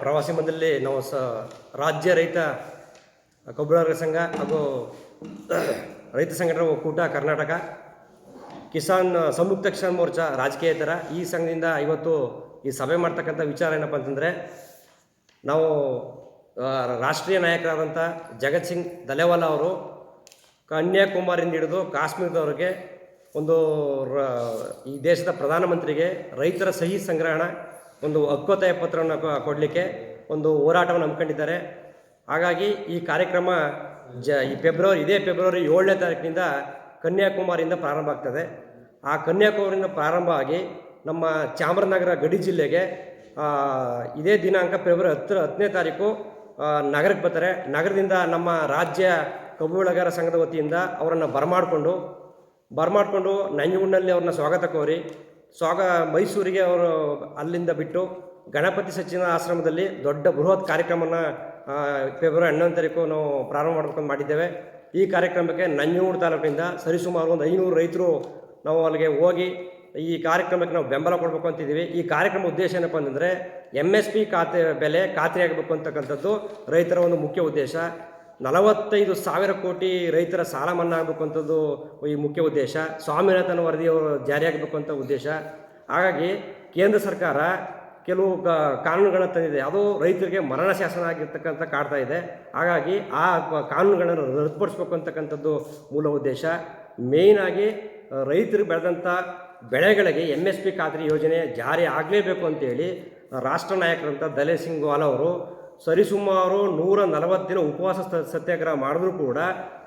ಪ್ರವಾಸಿ ಮಂದಿರಲ್ಲಿ ನಾವು ಸ ರಾಜ್ಯ ರೈತ ಕಬ್ಬುಳರ ಸಂಘ ಹಾಗೂ ರೈತ ಸಂಘಟನೆ ಒಕ್ಕೂಟ ಕರ್ನಾಟಕ, ಕಿಸಾನ್ ಸಂಯುಕ್ತ ಕಿಸಾನ್ ಮೋರ್ಚಾ ರಾಜಕೀಯೇತರ ಈ ಸಂಘದಿಂದ ಇವತ್ತು ಈ ಸಭೆ ಮಾಡ್ತಕ್ಕಂಥ ವಿಚಾರ ಏನಪ್ಪ ಅಂತಂದರೆ, ನಾವು ರಾಷ್ಟ್ರೀಯ ನಾಯಕರಾದಂಥ ಜಗತ್ ಸಿಂಗ್ ದಲೆವಾಲ ಅವರು ಕನ್ಯಾಕುಮಾರಿಂದ ಹಿಡಿದು ಕಾಶ್ಮೀರದವ್ರಿಗೆ ಒಂದು ಈ ದೇಶದ ಪ್ರಧಾನಮಂತ್ರಿಗೆ ರೈತರ ಸಹಿ ಸಂಗ್ರಹಣ ಒಂದು ಹಕ್ಕೊತ್ತಾಯ ಪತ್ರವನ್ನು ಕೊಡಲಿಕ್ಕೆ ಒಂದು ಹೋರಾಟವನ್ನು ಹಮ್ಮಿಕೊಂಡಿದ್ದಾರೆ. ಹಾಗಾಗಿ ಈ ಕಾರ್ಯಕ್ರಮ ಜ, ಈ ಫೆಬ್ರವರಿ, ಇದೇ ಫೆಬ್ರವರಿ ಏಳನೇ ತಾರೀಕಿನಿಂದ ಕನ್ಯಾಕುಮಾರಿಯಿಂದ ಪ್ರಾರಂಭ ಆಗ್ತದೆ. ಆ ಕನ್ಯಾಕುಮಾರಿಯಿಂದ ಪ್ರಾರಂಭ ಆಗಿ ನಮ್ಮ ಚಾಮರಾಜನಗರ ಗಡಿ ಜಿಲ್ಲೆಗೆ ಇದೇ ದಿನಾಂಕ ಫೆಬ್ರವರಿ ಹತ್ತರ, ಹತ್ತನೇ ತಾರೀಕು ನಗರಕ್ಕೆ ಬರ್ತಾರೆ. ನಗರದಿಂದ ನಮ್ಮ ರಾಜ್ಯ ಕಬ್ಬು ಬೆಳೆಗಾರ ಸಂಘದ ವತಿಯಿಂದ ಅವರನ್ನು ಬರಮಾಡಿಕೊಂಡು ಬರಮಾಡಿಕೊಂಡು ನಂಜುಗುಂಡಲ್ಲಿ ಅವ್ರನ್ನ ಸ್ವಾಗತ ಕೋರಿ ಸ್ವಾಗ ಮೈಸೂರಿಗೆ ಅವರು ಅಲ್ಲಿಂದ ಬಿಟ್ಟು ಗಣಪತಿ ಸಚ್ಚಿನ ಆಶ್ರಮದಲ್ಲಿ ದೊಡ್ಡ ಬೃಹತ್ ಕಾರ್ಯಕ್ರಮನ ಫೆಬ್ರವರಿ ಹನ್ನೊಂದು ತಾರೀಕು ನಾವು ಪ್ರಾರಂಭ ಮಾಡ್ಕೊಂಡು ಮಾಡಿದ್ದೇವೆ. ಈ ಕಾರ್ಯಕ್ರಮಕ್ಕೆ ನಂಜನಗೂಡು ತಾಲೂಕಿನಿಂದ ಸರಿಸುಮಾರು ಒಂದು ಐನೂರು ರೈತರು ನಾವು ಅಲ್ಲಿಗೆ ಹೋಗಿ ಈ ಕಾರ್ಯಕ್ರಮಕ್ಕೆ ನಾವು ಬೆಂಬಲ ಕೊಡಬೇಕು ಅಂತಿದ್ದೀವಿ. ಈ ಕಾರ್ಯಕ್ರಮ ಉದ್ದೇಶ ಏನಪ್ಪ ಅಂತಂದರೆ ಎಂ ಎಸ್ ಪಿ ಖಾತೆ ಬೆಲೆ ಖಾತ್ರಿಯಾಗಬೇಕು ಅಂತಕ್ಕಂಥದ್ದು ರೈತರ ಒಂದು ಮುಖ್ಯ ಉದ್ದೇಶ. ನಲವತ್ತೈದು ಸಾವಿರ ಕೋಟಿ ರೈತರ ಸಾಲ ಮನ್ನಾ ಆಗಬೇಕು ಅಂತದ್ದು ಈ ಮುಖ್ಯ ಉದ್ದೇಶ. ಸ್ವಾಮಿನಾಥನ್ ವರದಿಯವರು ಜಾರಿಯಾಗಬೇಕು ಅಂತ ಉದ್ದೇಶ. ಹಾಗಾಗಿ ಕೇಂದ್ರ ಸರ್ಕಾರ ಕೆಲವು ಕ, ಕಾನೂನುಗಳನ್ನು ತಂದಿದೆ. ಅದು ರೈತರಿಗೆ ಮರಣ ಶಾಸನ ಆಗಿರ್ತಕ್ಕಂಥ ಕಾಡ್ತಾ ಇದೆ. ಹಾಗಾಗಿ ಆ ಕಾನೂನುಗಳನ್ನು ರದ್ದುಪಡಿಸ್ಬೇಕು ಅಂತಕ್ಕಂಥದ್ದು ಮೂಲ ಉದ್ದೇಶ. ಮೇಯ್ನಾಗಿ ರೈತರು ಬೆಳೆದಂಥ ಬೆಳೆಗಳಿಗೆ ಎಂ ಎಸ್ ಪಿ ಖಾತ್ರಿ ಯೋಜನೆ ಜಾರಿ ಆಗಲೇಬೇಕು ಅಂತೇಳಿ ರಾಷ್ಟ್ರ ನಾಯಕರಂಥ ದಲೇ ಸಿಂಗ್ ವಾಲ್ ಅವರು ಸರಿಸುಮಾರು ನೂರ ನಲವತ್ತು ದಿನ ಉಪವಾಸ ಸತ್ಯಾಗ್ರಹ ಮಾಡಿದ್ರೂ ಕೂಡ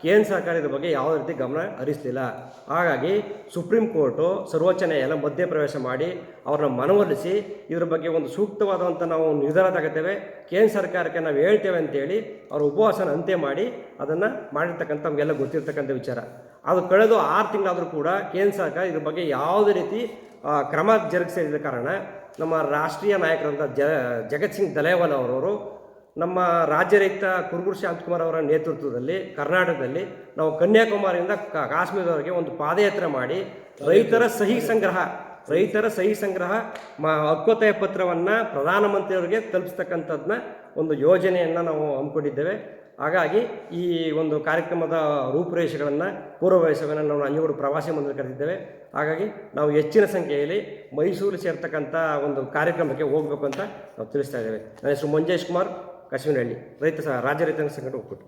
ಕೇಂದ್ರ ಸರ್ಕಾರ ಇದ್ರ ಬಗ್ಗೆ ಯಾವುದೇ ರೀತಿ ಗಮನ ಹರಿಸಲಿಲ್ಲ. ಹಾಗಾಗಿ ಸುಪ್ರೀಂ ಕೋರ್ಟು ಸರ್ವೋಚ್ಚ ನ್ಯಾಯಾಲಯ ಮಧ್ಯಪ್ರವೇಶ ಮಾಡಿ ಅವ್ರನ್ನ ಮನವೊಲಿಸಿ ಇದ್ರ ಬಗ್ಗೆ ಒಂದು ಸೂಕ್ತವಾದಂಥ ನಾವು ನಿರ್ಧಾರ ತಗೋತೇವೆ ಕೇಂದ್ರ ಸರ್ಕಾರಕ್ಕೆ ನಾವು ಹೇಳ್ತೇವೆ ಅಂತೇಳಿ ಅವ್ರ ಉಪವಾಸನ ಅಂತ್ಯ ಮಾಡಿ ಅದನ್ನು ಮಾಡಿರ್ತಕ್ಕಂಥ ನಮಗೆಲ್ಲ ಗೊತ್ತಿರ್ತಕ್ಕಂಥ ವಿಚಾರ. ಅದು ಕಳೆದು ಆರು ತಿಂಗಳಾದರೂ ಕೂಡ ಕೇಂದ್ರ ಸರ್ಕಾರ ಇದ್ರ ಬಗ್ಗೆ ಯಾವುದೇ ರೀತಿ ಕ್ರಮ ಜರುಗಿಸಿದ ಕಾರಣ ನಮ್ಮ ರಾಷ್ಟ್ರೀಯ ನಾಯಕರಂಥ ಜ, ಜಗತ್ ಸಿಂಗ್ ದಲೇವಾಲ್ ಅವರವರು ನಮ್ಮ ರಾಜ್ಯ ರೈತ ಕುರುಗುರು ಶಾಂತಕುಮಾರ್ ಅವರ ನೇತೃತ್ವದಲ್ಲಿ ಕರ್ನಾಟಕದಲ್ಲಿ ನಾವು ಕನ್ಯಾಕುಮಾರಿಯಿಂದ ಕಾಶ್ಮೀರದವರೆಗೆ ಒಂದು ಪಾದಯಾತ್ರೆ ಮಾಡಿ ರೈತರ ಸಹಿ ಸಂಗ್ರಹ, ರೈತರ ಸಹಿ ಸಂಗ್ರಹ, ಮ ಪತ್ರವನ್ನು ಪ್ರಧಾನಮಂತ್ರಿಯವರಿಗೆ ತಲುಪಿಸ್ತಕ್ಕಂಥದ್ದನ್ನ ಒಂದು ಯೋಜನೆಯನ್ನು ನಾವು ಹಮ್ಮಿಕೊಂಡಿದ್ದೇವೆ. ಹಾಗಾಗಿ ಈ ಒಂದು ಕಾರ್ಯಕ್ರಮದ ರೂಪುರೇಷೆಗಳನ್ನು, ಪೂರ್ವವಯಸ್ಸವನ್ನು ನಾವು ನಂಜನಗೂಡು ಪ್ರವಾಸಿ ಮಂದಿರ ಕರೆದಿದ್ದೇವೆ. ಹಾಗಾಗಿ ನಾವು ಹೆಚ್ಚಿನ ಸಂಖ್ಯೆಯಲ್ಲಿ ಮೈಸೂರು ಸೇರ್ತಕ್ಕಂಥ ಒಂದು ಕಾರ್ಯಕ್ರಮಕ್ಕೆ ಹೋಗಬೇಕು ಅಂತ ನಾವು ತಿಳಿಸ್ತಾ ಇದ್ದೇವೆ. ನನ್ನ ಹೆಸರು ಮಂಜೇಶ್ ಕುಮಾರ್. ಕಶ್ಮೀರಹಳ್ಳಿ ರೈತ ಸ ರಾಜ್ಯ ರೈತ ಸಂಘಟನೆ ಒಕ್ಕೂಟ